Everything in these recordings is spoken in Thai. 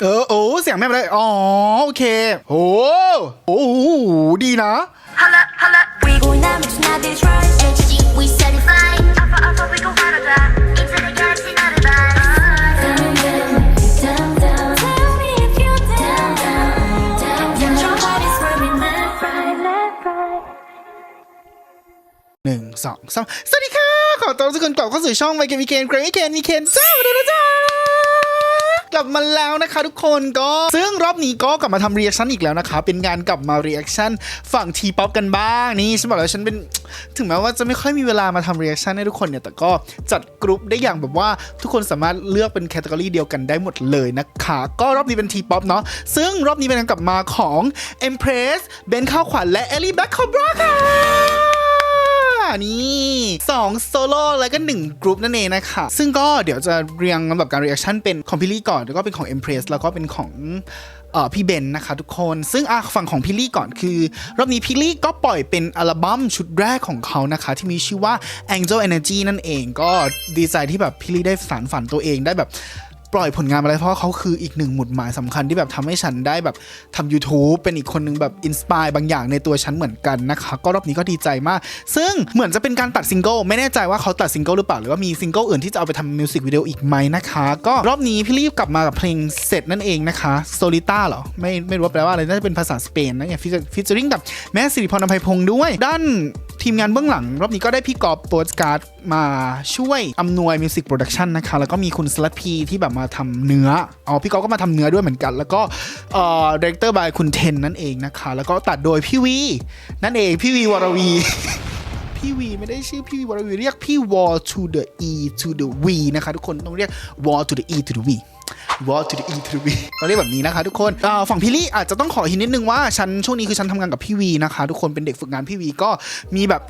เออโอ้เสียงแม่ไปเลย อ๋อ โอเคโอ้โอ้โหดีนะ Holla, holla. We going down, but not this right. HG, we certified. Alpha, alpha, we go harder. Into the galaxy, not a bye. Down, down, down, down. Tell me if you're down, down, down, down. Your body's swerving left, right, left, right. หนึ่งสองสามสวัสดีค่ะ ขอต้อนรับทุกคนกลับเข้าสู่ช่องไมเกนมีเคนเกรมีเคนมีเคนจ้ามาดูนะจ้า กลับมาแล้วนะคะทุกคนก็ซึ่งรอบนี้ก็กลับมาทำรีแอคชั่นอีกแล้วนะคะ เป็นงานกลับมารีแอคชั่นฝั่งทีป๊อปกันบ้างนี่ฉันบอกแล้วฉันเป็นถึงแม้ว่าจะไม่ค่อยมีเวลามาทำรีแอคชั่นให้ทุกคนเนี่ยแต่ก็จัดกรุ๊ปได้อย่างแบบว่าทุกคนสามารถเลือกเป็นแคตตากรีเดียวกันได้หมดเลยนะคะก็รอบนี้เป็นทีป๊อปเนาะซึ่งรอบนี้เป็นการกลับมาของ Empress เบนข้าวขวัญและเอลลี่แบ็คคอบราค่ะ นี่สองโซโล่แล้วก็1กรุ๊ปนั่นเองนะคะ ซึ่งก็เดี๋ยวจะเรียงลำดับการรีแอคชั่นเป็นของพี่ลี่ก่อน แล้วก็เป็นของ Empress แล้วก็เป็นของเออพี่เบนนะคะทุกคน ซึ่งอะฝั่งของพี่ลี่ก่อนคือ รอบนี้พี่ลี่ก็ปล่อยเป็นอัลบั้มชุดแรกของเขานะคะ ที่มีชื่อว่า Angel Energy นั่นเองก็ดีใจที่แบบพี่ลี่ได้สานฝันตัวเองได้แบบ ปล่อยผลงานมาแล้วเพราะเขาคืออีกหนึ่งหมุดหมายสำคัญที่แบบทำให้ฉันได้แบบทำ YouTube เป็นอีกคนนึงแบบอินสปายบางอย่างในตัวฉันเหมือนกันนะคะ ก็รอบนี้ก็ดีใจมาก ซึ่งเหมือนจะเป็นการตัดซิงเกิลไม่แน่ใจว่าเขาตัดซิงเกิลหรือเปล่า หรือว่ามีซิงเกิลอื่นที่จะเอาไปทำมิวสิกวิดีโออีกไหมนะคะ ก็รอบนี้พี่รีบกลับมากับเพลงเสร็จนั่นเองนะคะโซลิต้าเหรอไม่ไม่รู้แปลว่าอะไรน่าจะเป็นภาษาสเปนนะเนี่ยฟิชเจอริงกับแม่สิริพรอภัยพงษ์ด้วยด้าน ทีมงานเบื้องหลัง รอบนี้ก็ได้พี่กอบโปสการ์ดมาช่วยอำนวยมิวสิกโปรดักชันนะคะ แล้วก็มีคุณสลัดพีที่แบบมาทำเนื้ออ๋อพี่กอบก็มาทำเนื้อด้วยเหมือนกัน แล้วก็เอ่อดีเรคเตอร์บายคุณเทนนั่นเองนะคะ แล้วก็ตัดโดยพี่วีนั่นเองพี่วีวรวีพี่วีไม่ได้ชื่อพี่วีวรวีเรียกพี่วอ to the e to the v นะคะ ทุกคนต้องเรียกวอ to the e to the v วอ to the e to the v ต้องเรียกแบบนี้นะคะทุกคนฝั่งพี่ลี่อาจจะต้องขอหินนิดนึงว่าฉันช่วงนี้คือฉันทำงานกับพี่วีนะคะทุกคนเป็นเด็กฝึกงานพี่วีก็มีแบบ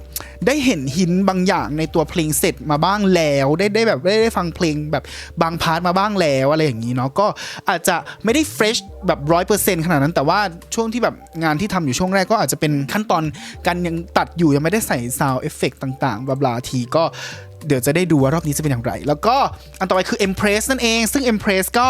ได้เห็นหินบางอย่างในตัวเพลงเสร็จมาบ้างแล้วได้ได้แบบได้ได้ฟังเพลงแบบบางพาร์ทมาบ้างแล้วอะไรอย่างนี้เนาะก็อาจจะไม่ได้เฟรชแบบร้อยเปอร์เซ็นต์ขนาดนั้น แต่ว่าช่วงที่แบบงานที่ทำอยู่ช่วงแรกก็อาจจะเป็นขั้นตอนการยังตัดอยู่ยังไม่ได้ใส่ซาวเอฟเฟกต่างๆบลาบลาทีก็ เดี๋ยวจะได้ดูว่ารอบนี้จะเป็นอย่างไร แล้วก็อันต่อไปคือ Empress นั่นเอง ซึ่ง Empress ก็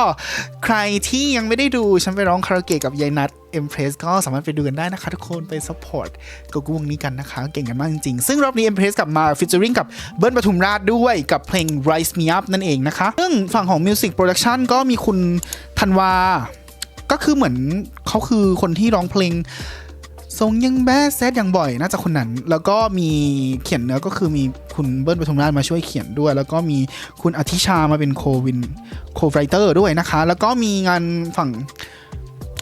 ใครที่ยังไม่ได้ดู ฉันไปร้องคาราโอเกะกับยายนัท Empress ก็สามารถไปดูกันได้นะคะ ทุกคนไป support กับวงนี้กันนะคะ เก่งกันมากจริงๆ ซึ่งรอบนี้ Empress กลับมา featuring กับเบิ้ลปทุมราชด้วยกับเพลง Rise Me Up นั่นเองนะคะ ซึ่งฝั่งของ Music Production ก็มีคุณธันวา ก็คือเหมือนเขาคือคนที่ร้องเพลง ทรงยังแบดแซดอย่างบ่อยน่าจะคนนั้น แล้วก็มีเขียนเนื้อก็คือมีคุณเบิ้ลปทุมราชมาช่วยเขียนด้วย แล้วก็มีคุณอธิชามาเป็นโควินโคไรเตอร์ด้วยนะคะ แล้วก็มีงานฝั่ง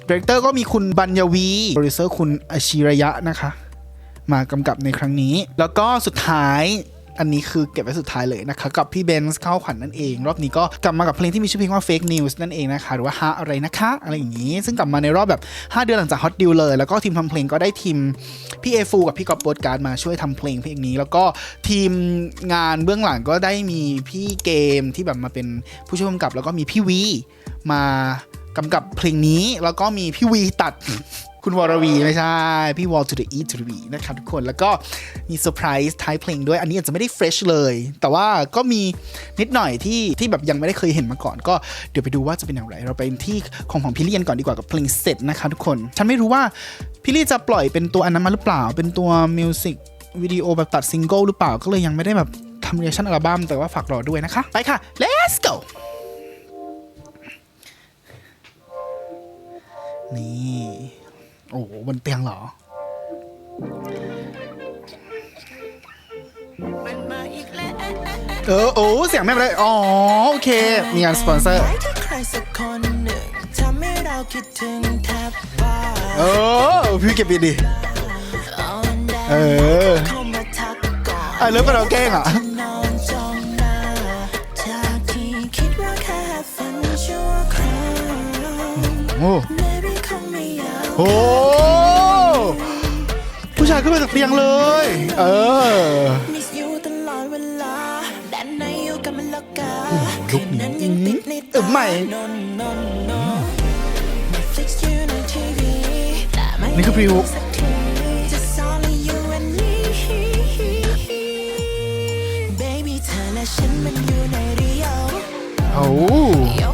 ดีเรคเตอร์ก็มีคุณบัญญวีโปรดิวเซอร์คุณอาชิระยะนะคะ มากำกับในครั้งนี้ แล้วก็สุดท้าย อันนี้คือเก็บไว้สุดท้ายเลยนะคะกับพี่เบนซ์เข้าขวัญนั่นเอง รอบนี้ก็กลับมากับเพลงที่มีชื่อเพลงว่า Fake News นั่นเองนะคะ หรือว่าฮะอะไรนะคะอะไรอย่างนี้ ซึ่งกลับมาในรอบแบบ 5 เดือนหลังจากฮอตดิวเลย แล้วก็ทีมทำเพลงก็ได้ทีมพี่เอฟูกับพี่กอบโปดการ์ดมาช่วยทำเพลงเพลงนี้ แล้วก็ทีมงานเบื้องหลังก็ได้มีพี่เกมที่แบบมาเป็นผู้ช่วยกำกับ แล้วก็มีพี่วีมากำกับเพลงนี้แล้วก็มีพี่วีตัด คุณวรวีไม่ใช่ พี่วอล to the e to the v นะครับทุกคนแล้วก็มีเซอร์ไพรส์ท้ายเพลงด้วย อันนี้อาจจะไม่ได้เฟรชเลย แต่ว่าก็มีนิดหน่อยที่ที่แบบยังไม่ได้เคยเห็นมาก่อน ก็เดี๋ยวไปดูว่าจะเป็นอย่างไร เราไปที่ของของพี่เลียนก่อนดีกว่ากับเพลงเสร็จนะคะทุกคน ฉันไม่รู้ว่าพี่ลี่จะปล่อยเป็นตัวอันนั้นมาหรือเปล่า เป็นตัวมิวสิกวิดีโอแบบตัดซิงเกิลหรือเปล่าก็เลยยังไม่ได้แบบทำเรียชั่นอัลบั้มแต่ว่าฝากรอด้วยนะคะ ไปค่ะ let's go นี่ อ้โหบนเตียงเหรอเออโอ้เสียงแม่ไปเลย อ๋อ โอเค มีงานสปอนเซอร์ไปที่ใครสักคนหนึ่งทำให้เราคิดถึงแทบบ้าเออ พี่เก็บบินดิเอาอันใดเออเข้ามาทักก่อนไอ้เลิฟเป็นเราแกล้งอะ นอนจ้องหน้าจากที่คิดว่าแค่ฝันชั่วคราว โอ้ โหผู้ชายขึ้นมาจากเตียงเลย เออ Miss you ตลอดเวลาด้านในอยู่กับมันละกาลุคนี้นั้นยังติดในเออตาใหม่ No no no Netflix อยู่ในทีวีแต่ไม่นี่คือพรีฮุกสักที Just only you and me Baby เธอและฉันมันอยู่ในเรียว โอ้ ย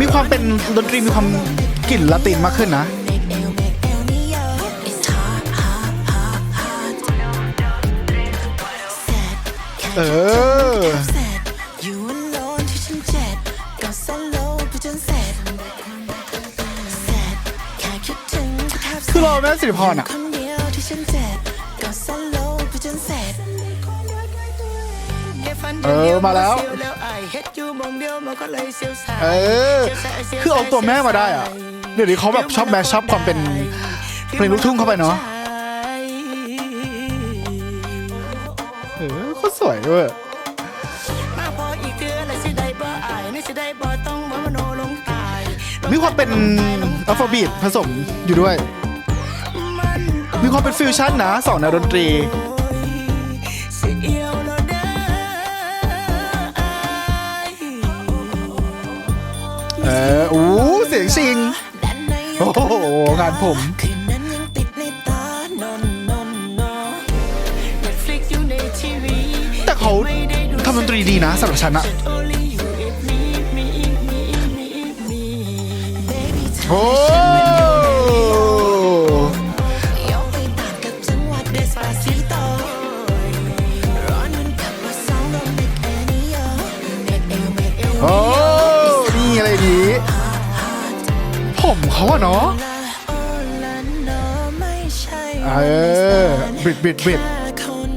มีความเป็นดนตรีมีความกลิ่นละตินมากขึ้นนะ Make L make L นี่เยอะ It's hot hot hot hot Sad เออ Sad You alone ที่ฉันเจ็ดก็สโลว์ไปจนเสร็จ Sad แค่คิดถึงก็แทบคือเราแม่สิริพรอะคนเดียวที่ฉันเจ็บก็สโลว์ไปจนเสร็จเออ มาแล้ว เออ คือเอาตัวแม่มาได้อะเดี๋ยวนี้เขาแบบชอบแมชชับความเป็นเพลงลูกทุ่งเข้าไปเนาะเออโคตรสวยด้วยมาพออีกเดือนและสิได้บ่อายนี่สิได้บ่ต้องมามโนลงตายมีความเป็นอัลฟาบีทผสมอยู่ด้วย มีความเป็นฟิวชั่นนะสองแนวดนตรี เออโอ้เสียงชิง โอ้โหงานผมแต่เขาทำดนตรีดีนะสำหรับฉันอะโอ้ นี้ ผมเขาอะเนาะโอละเอไม่ใช่เอบิดบิดบิดคน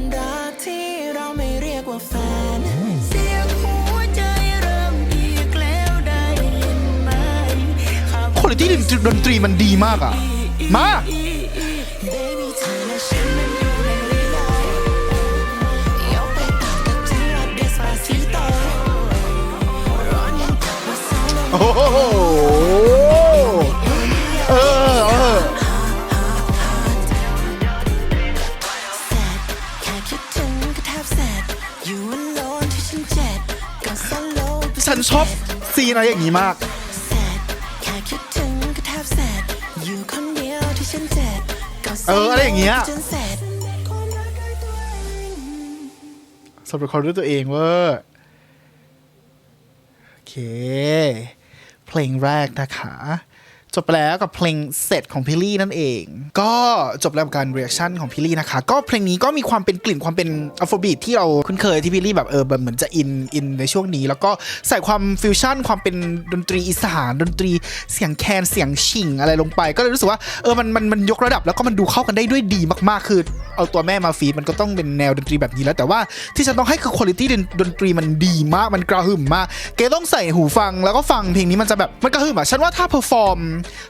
ที่เราไม่เรียกว่าแฟนเสียงดนตรีมันดีมากอะมา โอ้โหเออเออแค่คิดถึงก็แทบแสบอยู่ alone ที่ฉันเจ็บก็สโลว์ไปฉันชอบซีนอะไรอย่างนี้มากแสบแค่คิดถึงก็แทบแสบอยู่คนเดียวที่ฉันเจ็บก็สโลว์เออ อะไรอย่างเงี้ยจนเสร็จสำหรับเขาด้วยตัวเองเว่าโอเค เพลงแรกนะคะ จบไปแล้วกับเพลงเสร็จของพิลลี่นั่นเอง ก็จบแล้วกับการเรีแอคชั่นของพิลลี่นะคะ ก็เพลงนี้ก็มีความเป็นกลิ่นความเป็นอัลฟบีทที่เราคุ้นเคยที่พิลลี่แบบเออแบบเหมือนจะอินอินในช่วงนี้ แล้วก็ใส่ความฟิวชั่นความเป็นดนตรีอีสานดนตรีเสียงแคนเสียงชิงอะไรลงไป ก็เลยรู้สึกว่าเออมันมันมันยกระดับแล้วก็มันดูเข้ากันได้ด้วยดีมากๆคือ เอาตัวแม่มาฟีดมันก็ต้องเป็นแนวดนตรีแบบนี้แล้ว แต่ว่าที่ฉันต้องให้คือคุณภาพดนตรีมันดีมากมันกระหึ่มมากเกต้องใส่หูฟังแล้วก็ฟังเพลงนี้มันจะแบบมันกระหึ่มอะฉันว่าถ้าเพอร์ฟอร์ม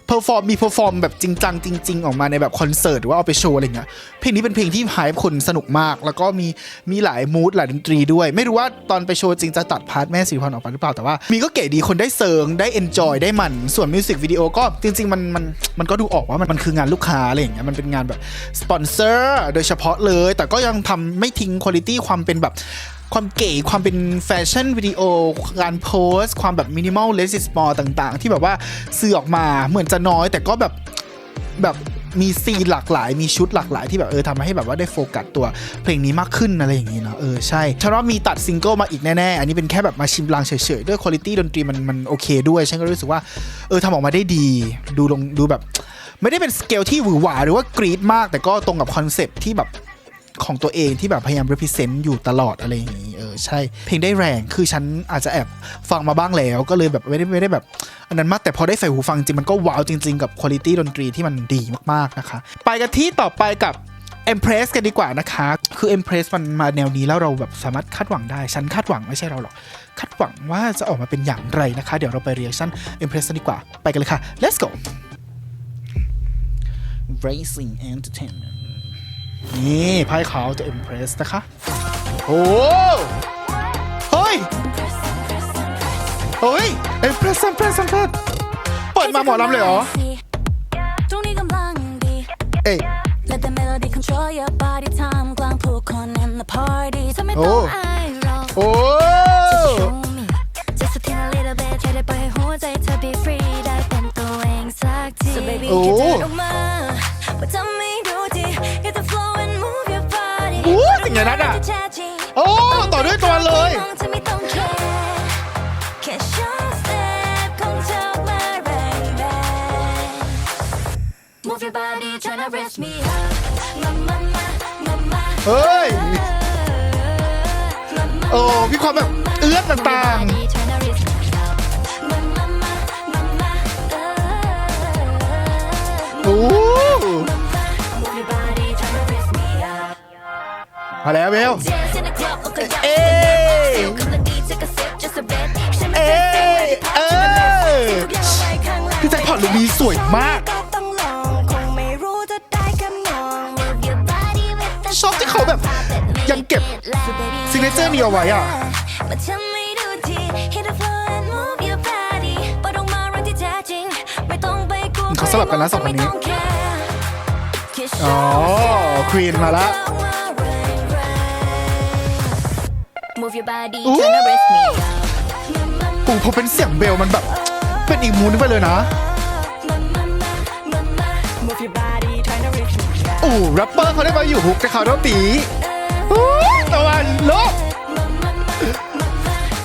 เพอร์ฟอร์มมีเพอร์ฟอร์มแบบจริงจังจริง ๆ ออกมาในแบบคอนเสิร์ตหรือว่าเอาไปโชว์อะไรเงี้ยเพลงนี้เป็นเพลงที่หายคนสนุกมาก แล้วก็มีมีหลายมูดหลายดนตรีด้วย ไม่รู้ว่าตอนไปโชว์จริงจะตัดพาร์ทแม่สิริพรออกไปหรือเปล่าแต่ว่า มีก็เก๋ดีคนได้เซิงได้เอนจอยได้มันส่วนมิวสิกวิดีโอก็จริง ๆ มันมันมันก็ดูออกว่ามันมันคืองานลูกค้าอะไรอย่างเงี้ยมันเป็นงานแบบสปอนเซอร์โดยเฉพาะเลย แต่ก็ยังทำไม่ทิ้งคุณภาพความเป็นแบบความเก๋ความเป็นแฟชั่นวิดีโอการโพสต์ ความแบบมินิมอลเลส s ปอร์ต่าง ๆ ที่แบบว่าสื่อออกมาเหมือนจะน้อย แต่ก็แบบแบบมีซีนหลากหลาย มีชุดหลากหลายที่แบบเออทำให้แบบว่าได้โฟกัสตัวเพลงนี้มากขึ้นอะไรอย่างนี้เนาะเออใช่ฉันว่ามีตัดซิงเกิลมาอีกแน่ๆ อันนี้เป็นแค่แบบมาชิมลางเฉยๆ ด้วยคุณภาพดนตรีมันมันโอเคด้วย ฉันก็รู้สึกว่าเออทำออกมาได้ดี ดูลงดูแบบ ไม่ได้เป็นสเกลที่หวือหวาหรือว่ากรีดมาก แต่ก็ตรงกับคอนเซปที่แบบของตัวเองที่แบบพยายาม represent อยู่ตลอดอะไรอย่างนี้เออใช่ เพลงได้แรงคือฉันอาจจะแอบฟังมาบ้างแล้ว ก็เลยแบบไม่ได้ไม่ได้แบบ อันนั้นมากแต่พอได้ใส่หูฟังจริงมันก็ว้าวจริง ๆ กับคุณ i t y ดนตรีที่มันดีมากๆนะคะ ไปกันที่ต่อไปกับ Empress กันดีกว่านะคะ คือ Empress มันมาแนวนี้แล้วเราแบบสามารถคาดหวังได้ ฉันคาดหวังไม่ใช่เราหรอก คาดหวังว่าจะออกมาเป็นอย่างไรนะคะ เดี๋ยวเราไป reaction Empress กันดีกว่า ไปกันเลยค่ะ let's go Racing Entertainment นี่ไพ่ขาวจะ Impress นะคะ โอ้เฮ้ยเฮ้ย Impress Impress Impress เปิดมาหมอลำเลยเหรอตรงนี้กำลังดีเอ้ย Let the melody control your body ท่ามกลางผู้คน in the party เธอไม่ต้องโอ้อายหรอกโอ้ Show Move your body, tryna rest me up. Mama, mama, เฮ้ยโอ้ มีความแบบเอื้อนต่าง body, tryna rest me up. Mama, mama, ๆโอ้ move your body, tryna rest me up. มาแล้วเบล Dance in the club, okay, yeah. Hey. Feel good, let me take a sip, just a bit. Shimmy, เอ้ dance, ย dance, เออพี่แจ็คพอตลุคนี้สวยมาก เขาแบบยังเก็บซิกเนเจอร์นี้เอาไว้อะมาทำให้ดูที Hit the floor and move your body ปล่อยออกมารักที่แท้จริงไม่ต้องไปกลัวเขาสลับกันนะสองคนนี้ไม่ต้ care แค่อ๋อ ควีนมาละ Move your body อู้ tryna rest me up โอ้พอเป็นเสียงเบลมันแบบ เป็นอีกมูนนึงไปเลยนะ Move your body trying to reach me โอ้แรปเปอร์เขาได้มาอยู่ฮุกกับเขาเท่าตีอู้ตะวันโลก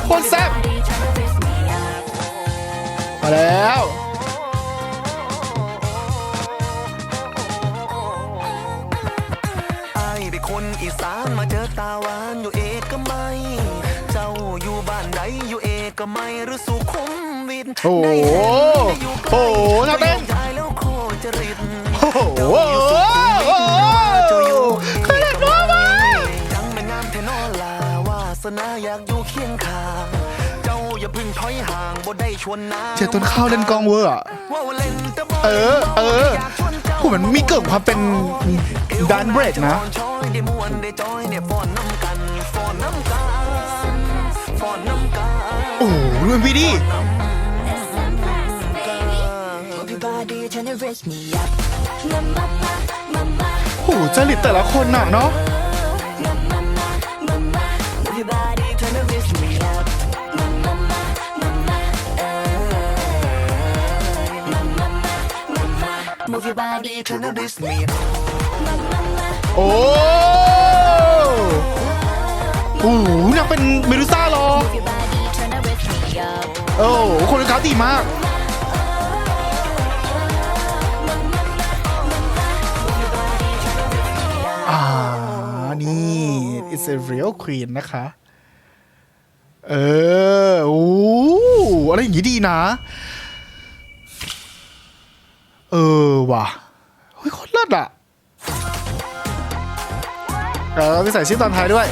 โคตรแซ่บ Body tryna rest me up มาแล้วไอายเป็นคนอีสานมาเจอตาหวานอยู่เอกมัยเจ้าอยู่บ้านใดอยู่เอกมัยหรือสุขุมวิทโอ้โหได้เห็นได้อยู่ใกล้โอ้โหท่าเต้นไม่ยอมย้ายแล้วโคจริตโอ้โห สนาอยากอยู่เคียงข้าง เจ้าอย่าเพึ่งถอยห่างบ่ได้ชวนน้ำเจต้นข้าวเล่นกองเวอร์อะว่าเล่นแต่บ่เออ เอออยากชวนเจ้าโหมันมีเกิดความเป็นดันเบรกนะช้อยได้มวนได้จอยได้ฟ้อนน้ำกันฟ้อนน้ำกันฟ้อนน้ำกัน โอ้โหดูเป็นพี่ดิ Move your body tryna rest me up Mama, mama โอ้โหจริตแต่ละคนน่ะเนาะ Move your body Tryna diss me โอ้โหนางเป็นเมดูซ่าเหรอ Move your body tryna rest me up โอ้โหคนเขาดีมาก อ่า นี่ it's a real queen นะคะ เออโอ้อะไรอย่างงี้ดีนะ เออว่ะเฮ้ยโคตรเลิศอะเออไปใส่ชื่อตอนท้ายด้วย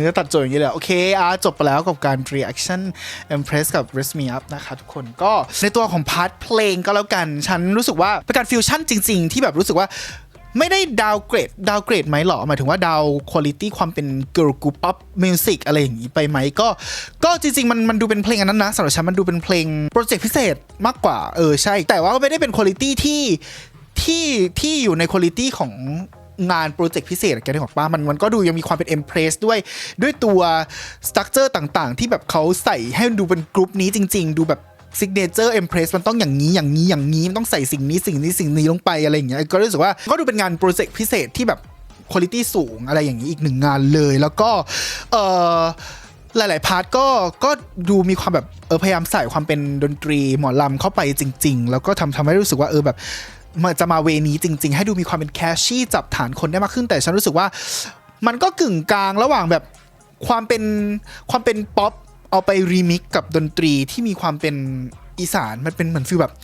เนื้อตัดจทย์อย่างนี้เลยโอเคอะจบไปแล้วกับการ reaction impress กับ Raise Me Up นะคะทุกคนก็ในตัวของพาร์ทเพลงก็แล้วกัน ฉันรู้สึกว่าเป็นการฟิวชั่นจริง ๆ ที่แบบรู้สึกว่าไม่ได้ดาวเกรดดาวเกรดไหมหรอหมายถึงว่าดาวคุณภาพความเป็น girl group pop music อะไรอย่างนี้ไปไหมก็ ก็จริง ๆ มันมันดูเป็นเพลงอันนั้นนะสำหรับฉันมันดูเป็นเพลงโปรเจกต์พิเศษมากกว่า เออใช่ แต่ว่าก็ไม่ได้เป็นคุณภาพที่ที่ที่อยู่ในคุณภาพของ งานโปรเจกต์พิเศษอะแกได้บอกป้ามันมันก็ดูยังมีความเป็น Empress ด้วย ด้วยตัวสตั๊กเจอร์ต่างๆ ที่แบบเขาใส่ให้มันดูเป็นกรุ๊ปนี้จริง ๆ ดูแบบซิกเนเจอร์เอ็มเพรสมันต้องอย่างนี้อย่างนี้อย่างนี้มันต้องใส่สิ่งนี้สิ่งนี้สิ่งนี้ลงไปอะไรอย่างเงี้ยก็รู้สึกว่าก็ดูเป็นงานโปรเจกต์พิเศษที่แบบคุณภาพสูงอะไรอย่างนี้อีกหนึ่งงานเลย แล้วก็เออหลาย ๆ พาร์ทก็ก็ดูมีความแบบเออพยายามใส่ความเป็นดนตรีหมอลำเข้าไปจริง ๆ แล้วก็ทำทำให้รู้สึกว่าเออแบบ มันจะมาเวนี้จริง ๆ ให้ดูมีความเป็นแคชชี่จับฐานคนได้มากขึ้นแต่ฉันรู้สึกว่า มันก็กึ่งกลางระหว่างแบบความเป็นความเป็นป๊อปเอาไปรีมิกกับดนตรีที่มีความเป็นอีสานมันเป็นเหมือนฟีลแบบ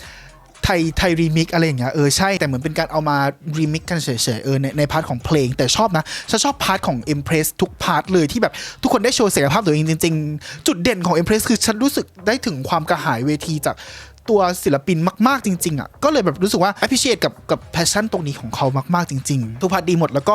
ไทยไทยรีมิกอะไรอย่างเงี้ยเออใช่แต่เหมือนเป็นการเอามารีมิกกันเฉยๆเออในในพาร์ทของเพลงแต่ชอบนะฉันชอบพาร์ทของ Empress ทุกพาร์ทเลยที่แบบทุกคนได้โชว์ศักยภาพตัวเองจริง ๆ จุดเด่นของ Empress คือฉันรู้สึกได้ถึงความกระหายเวทีจาก ตัวศิลปินมากๆจริงๆอะก็เลยแบบรู้สึกว่า appreciate กับกับ passion ตรงนี้ของเขามากๆจริงๆทุกพาร์ทดีหมดแล้วก็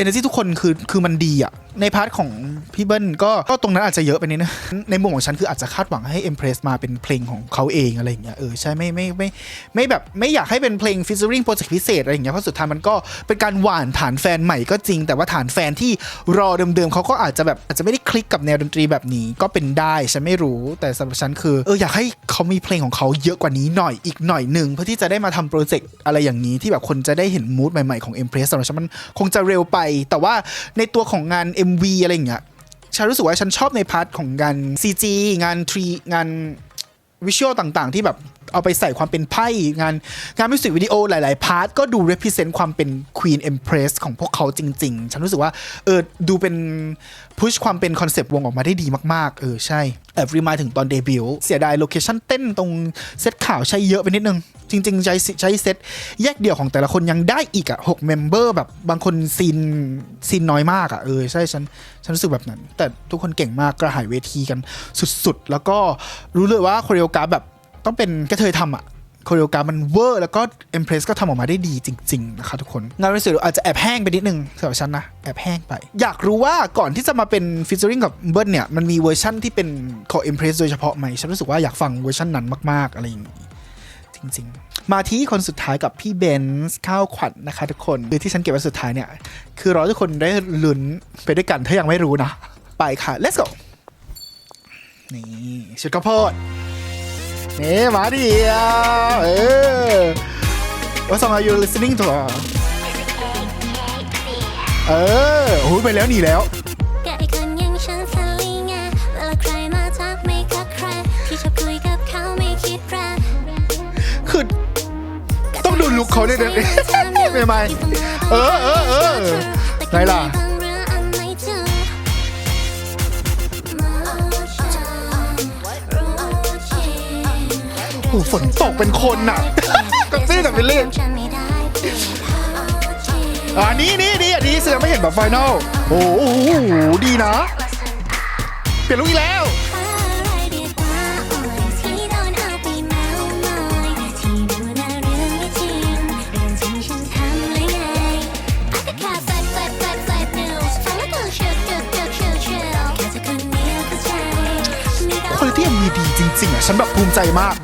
energy ทุกคนคือคือมันดีอะในพาร์ทของพี่เบิ้ลก็ก็ตรงนั้นอาจจะเยอะไปนิดนึงในมุมของฉันคืออาจจะคาดหวังให้ Empress มาเป็นเพลงของเขาเองอะไรอย่างเงี้ยเออใช่ไม่ไม่ไม่ไม่แบบไม่อยากให้เป็นเพลง featuring โปรเจกต์พิเศษอะไรอย่างเงี้ยเพราะสุดท้ายมันก็เป็นการหวานฐานแฟนใหม่ก็จริง แต่ว่าฐานแฟนที่รอเดิมๆเขาก็อาจจะแบบอาจจะไม่ได้คลิกกับแนวดนตรีแบบนี้ก็เป็นได้ฉันไม่รู้ แต่สำหรับฉันคือเอออยากให้เขามีเพลงของเขาเยอะกว่านี้หน่อยอีกหน่อยหนึ่งเพื่อที่จะได้มาทำโปรเจกต์อะไรอย่างนี้ที่แบบคนจะได้เห็นมูดใหม่ๆของ Empress สำหรับฉันมันคงจะเร็วไปแต่ว่าในตัวของงาน MV อะไรอย่างเงี้ยฉันรู้สึกว่าฉันชอบในพาร์ทของงาน CG งาน3งานวิชวลต่างๆ ที่แบบ เอาไปใส่ความเป็นไพ่งานงานมิวสิกวิดีโอหลาย ๆ พาร์ทก็ดู represent ความเป็น Queen Empress ของพวกเขาจริง ๆ ฉันรู้สึกว่าเออดูเป็นพุชความเป็นคอนเซปต์วงออกมาได้ดีมาก ๆ เออใช่แอบรีมายถึงตอนเดบิวต์เสียดายโลเคชั่นเต้นตรงเซตข่าวใช้เยอะไปนิดนึง จริง ๆ ใช้ใช้เซตแยกเดี่ยวของแต่ละคนยังได้อีกอะหกเมมเบอร์แบบบางคนซีนซีนน้อยมากอะเออใช่ฉันฉันรู้สึกแบบนั้น แต่ทุกคนเก่งมากกระหายเวทีกันสุด ๆ แล้วก็รู้เลยว่าโคเรียกราฟแบบ ต้องเป็นกระเทยทำอะโคเรียกราฟมันเวอร์แล้วก็เอ็มเพรสก็ทำออกมาได้ดีจริง ๆ นะคะทุกคน งานรีสิอาจจะแอบแห้งไปนิดนึงสำหรับฉันนะ แอบแห้งไป อยากรู้ว่าก่อนที่จะมาเป็นฟิชเชอริงกับเบิร์เนี่ย มันมีเวอร์ชั่นที่เป็นของเอ็มเพรสโดยเฉพาะไหม ฉันรู้สึกว่าอยากฟังเวอร์ชันนั้นมากๆ อะไรอย่างนี้จริง ๆ มาที่คนสุดท้ายกับพี่เบนซ์ข้าวขวัญนะคะทุกคนคือที่ฉันเก็บไว้สุดท้ายเนี่ยคือรอทุกคนได้ลุ้นไปด้วยกันถ้ายังไม่รู้นะไปค่ะ let's go นี่ชุดข้าวโพด นี่มาเดียวเออ What song are you listening to เออโอ้โหไปแล้วหนีแล้วแกไอ้คนอยังฉันสลิงอะเวลาใครมาทักไม่กักใครที่ชอบคุยกับเขาไม่คิดแรกคือต้องดูลุคเขาด้วยนะไม่ไม่เออเออเออไงล่ะ หฝนตกเป็นคนน่ะ กับซี่กับวิลลี่อ่านี่นี่นี่อันนี้แสดงไม่เห็นแบบไฟนอลโอ้โหดีนะ เปลี่ยนลุคอีกแล้วคุณภาพมีดีจริงๆอะฉันแบบภูมิใจมาก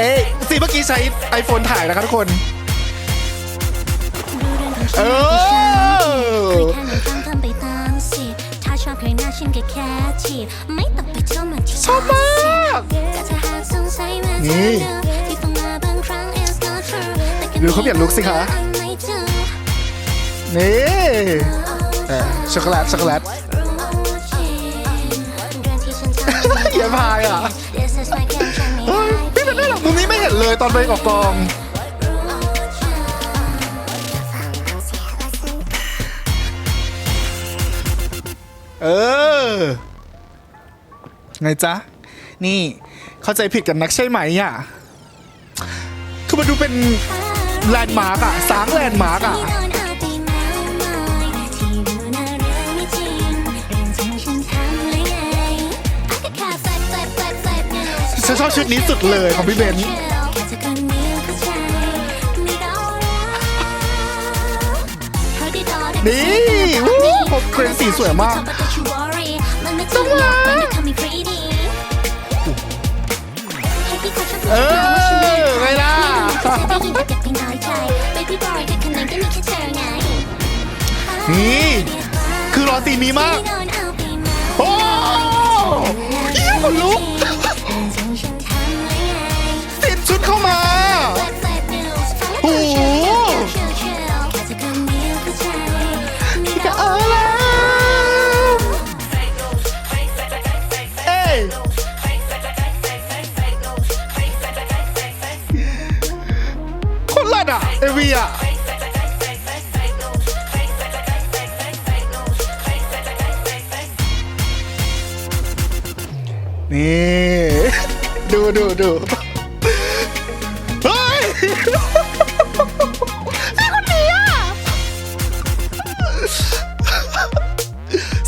เอ้ยสิเมื่อกี้ใช้ iPhone ถ่ายนะครับทุกคน เออถ้าชอบใครหน้าฉันก็แค่จีบไม่ต้องไปเที่ยวมันที่ชอบมากก็จะหาสงสัยมานี่ที่ฟังมาบางครั้ง is not true แต่ก็ดูเขาเปลี่ยนลุคสิคะ ไม่ถึงนี่เออช็อกโกแลตช็อกโกแลตเหี้ยพายอะ มุมนี้ไม่เห็นเลยตอนไปออกกอง เออ ไงจ๊ะ นี่เข้าใจผิดกันนักใช่ไหมอะ คือมันดูเป็นแลนด์มาร์กอะสางแลนด์มาร์กอะ ฉันชอบชุดนี้สุดเลยของพี่เบนนี่วู้ผมเครนสีสวยมากต้องมาเออไงล่ะนี่คือรอซีนนี้มาก นี่ ดูดูดูเฮ้ยพี่คนนี้อะ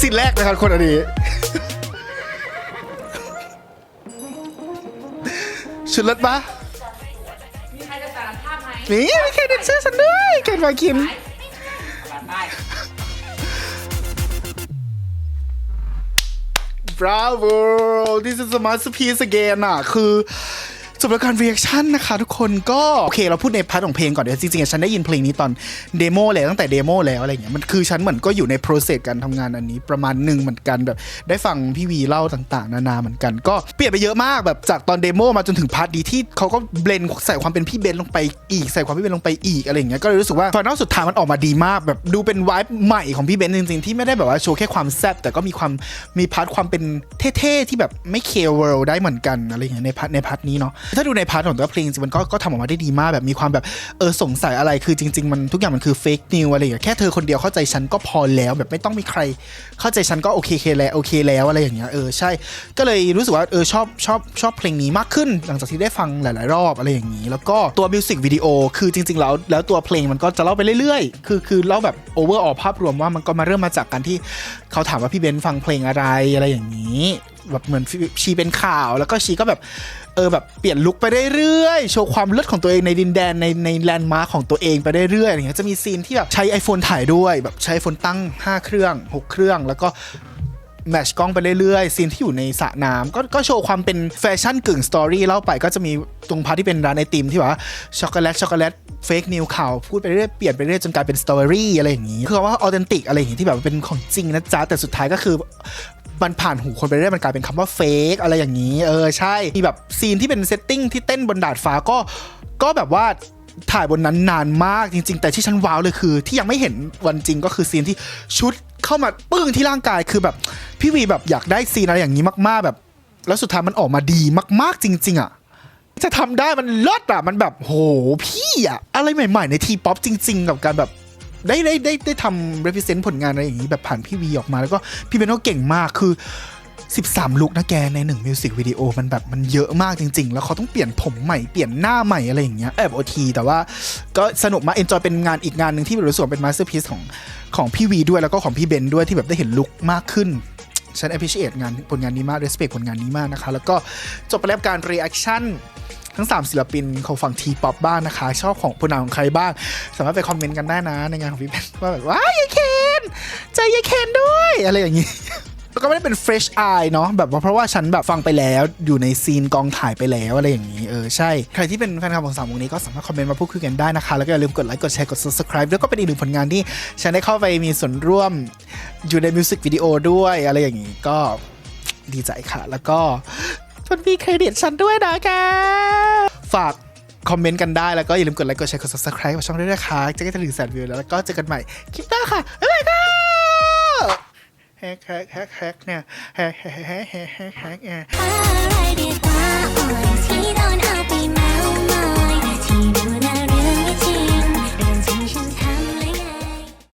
สิ่งแรกนะครับคนอันนี้ ชุดรถปะมีใครจะสารภาพไหมนี่มีเครดิตชื่อฉันด้วยเคนวาคิม Bravo this is a masterpiece again อะ คือ จบแล้วการ reaction นนะคะทุกคนก็โอเคเราพูดในพาร์ทของเพลงก่อนเดี๋ยวจริงๆอะฉันได้ยินเพลงนี้ตอนเดโมเลยตั้งแต่เดโมแล้วอะไรเงี้ยมันคือฉันเหมือนก็อยู่ใน process การทำงานอันนี้ประมาณหนึ่งเหมือนกันแบบได้ฟังพี่วีเล่าต่างๆ นานาเหมือนกัน ก็เปลี่ยนไปเยอะมากแบบจากตอนเดโมมาจนถึงพาร์ทดีที่เขาก็เบลนใส่ความเป็นพี่เบนลงไปอีกใส่ความพี่เบนลงไปอีกอะไรเงี้ยก็เลยรู้สึกว่าฟนอลสุดท้ายมันออกมาดีมากแบบดูเป็นวายใหม่ของพี่เบนจริงๆที่ไม่ได้แบบว่าโชว์แค่ความแซ่บแต่ก็มีความมีพาร์ทความเป็นเท่ๆที่แบบไม่เคเวิลด์ได้เหมือนกันอะไรเงี้ยในพาร์ทในพาร์ทนี้เนาะถ้าดูในพาร์ทของตัวเพลงจริงมันก็ก็ทำออกมาได้ดีมากแบบมีความแบบเออสงสัยอะไรคือจริง ๆ มันทุกอย่างมันคือเฟกนิวอะไรอย่างเงี้ยแค่เธอคนเดียวเข้าใจฉันก็พอแล้วแบบไม่ต้องมีใครเข้าใจฉันก็โอเคเคแล้วโอเคแล้วอะไรอย่างเงี้ยเออใช่ ก็เลยรู้สึกว่าเออชอบชอบชอบเพลงนี้มากขึ้น หลังจากที่ได้ฟังหลาย ๆ รอบอะไรอย่างนี้ แล้วก็ตัวมิวสิกวิดีโอคือจริง ๆ แล้วแล้วตัวเพลงมันก็จะเล่าไปเรื่อย ๆ คือคือเล่าแบบโอเวอร์ออภาพรวมว่ามันก็มาเริ่มมาจากการที่เขาถามว่าพี่เบนฟังเพลงอะไรอะไรอย่างนี้ แบบเหมือนชีเป็นข่าวแล้วก็ชีก็แบบเออแบบเปลี่ยนลุคไปเรื่อยๆโชว์ความเลิศของตัวเองในดินแดนในในแลนด์มาร์คของตัวเองไปเรื่อยๆอย่างเงี้ยจะมีซีนที่แบบใช้ iPhone ถ่ายด้วยแบบใช้ iPhone ตั้ง 5 เครื่อง 6 เครื่อง แล้วก็ แมชกล้องไปเรื่อยๆ ซีนที่อยู่ในสระน้ำก็ก็โชว์ความเป็นแฟชั่นกึ่งสตอรี่เล่าไปก็จะมีตรงพาร์ทที่เป็นร้านไอติมที่ว่าช็อกโกแลตช็อกโกแลตเฟกนิวข่าวพูดไปเรื่อยเปลี่ยนไปเรื่อยจนกลายเป็นสตอรี่อะไรอย่างนี้ คือว่าออเทนติกอะไรอย่างนี้ที่แบบเป็นของจริงนะจ๊ะ แต่สุดท้ายก็คือมันผ่านหูคนไปเรื่อยมันกลายเป็นคำว่าเฟกอะไรอย่างนี้ เออใช่ มีแบบซีนที่เป็นเซตติ้งที่เต้นบนดาดฟ้าก็ก็แบบว่า ถ่ายบนนั้นนานมากจริง ๆ แต่ที่ฉันว้าวเลยคือ ที่ยังไม่เห็นวันจริงก็คือซีนที่ชุดเข้ามาปึ้งที่ร่างกายคือแบบ พี่วีแบบอยากได้ซีนอะไรอย่างนี้มาก ๆแบบ แล้วสุดท้ายมันออกมาดีมาก ๆ จริง ๆอะจะทำได้มันเลิศอะมันแบบโหพี่อะอะไรใหม่ ๆ ในทีป๊อปจริง ๆ กับการแบบได้ได้ได้ได้ทำ represent ผลงานอะไรอย่างนี้แบบผ่านพี่วีออกมาแล้วก็พี่เบนก็เก่งมากคือ 13 ลุกนะแกในหนึ่งมิวสิกวิดีโอมันแบบมันเยอะมากจริง ๆ แล้วเขาต้องเปลี่ยนผมใหม่เปลี่ยนหน้าใหม่อะไรอย่างเงี้ยแอบโอทีแต่ว่าก็สนุกมากเอนจอยเป็นงานอีกงานหนึ่งที่รู้สึกว่าเป็นมาสเตอร์พีซของของพี่วีด้วยแล้วก็ของพี่เบนด้วยที่แบบได้เห็นลุกมากขึ้นฉัน appreciate งานผลงานนี้มาก respect ผลงานนี้มากนะคะ แล้วก็จบไปแล้วการ reaction ทั้ง 3 ศิลปินของฝั่งทีป๊อปบ้างนะคะ ชอบของผลงานของใครบ้าง สามารถไปคอมเมนต์กันได้นะ ในงานของพี่เบนว่าแบบว้ายยายเคนใจยายเคนด้วย อะไรอย่างนี้ ก็ไม่ได้เป็น fresh eye เนาะแบบว่าเพราะว่าฉันแบบฟังไปแล้วอยู่ในซีนกองถ่ายไปแล้วอะไรอย่างนี้เออใช่ ใครที่เป็นแฟนคลับของสามวงนี้ก็สามารถคอมเมนต์มาพูดคุยกันได้นะคะ แล้วก็อย่าลืมกดไลค์กดแชร์กด subscribe แล้วก็เป็นอีกหนึ่งผลงานที่ฉันได้เข้าไปมีส่วนร่วมอยู่ในมิวสิกวิดีโอด้วยอะไรอย่างนี้ก็ดีใจค่ะ แล้วก็มันมีเครดิตฉันด้วยนะแกฝากคอมเมนต์กันได้แล้วก็อย่าลืมกดไลค์กดแชร์กด subscribe กับช่องด้วยนะคะจะได้ถึงแสนวิวแล้วแล้วก็เจอกันใหม่คลิปหน้าค่ะบ๊ายบายค่ะ แฮกแฮกแฮกแฮกเนี่ยแฮกแฮกแฮกแฮกแฮกแฮกเนี่ย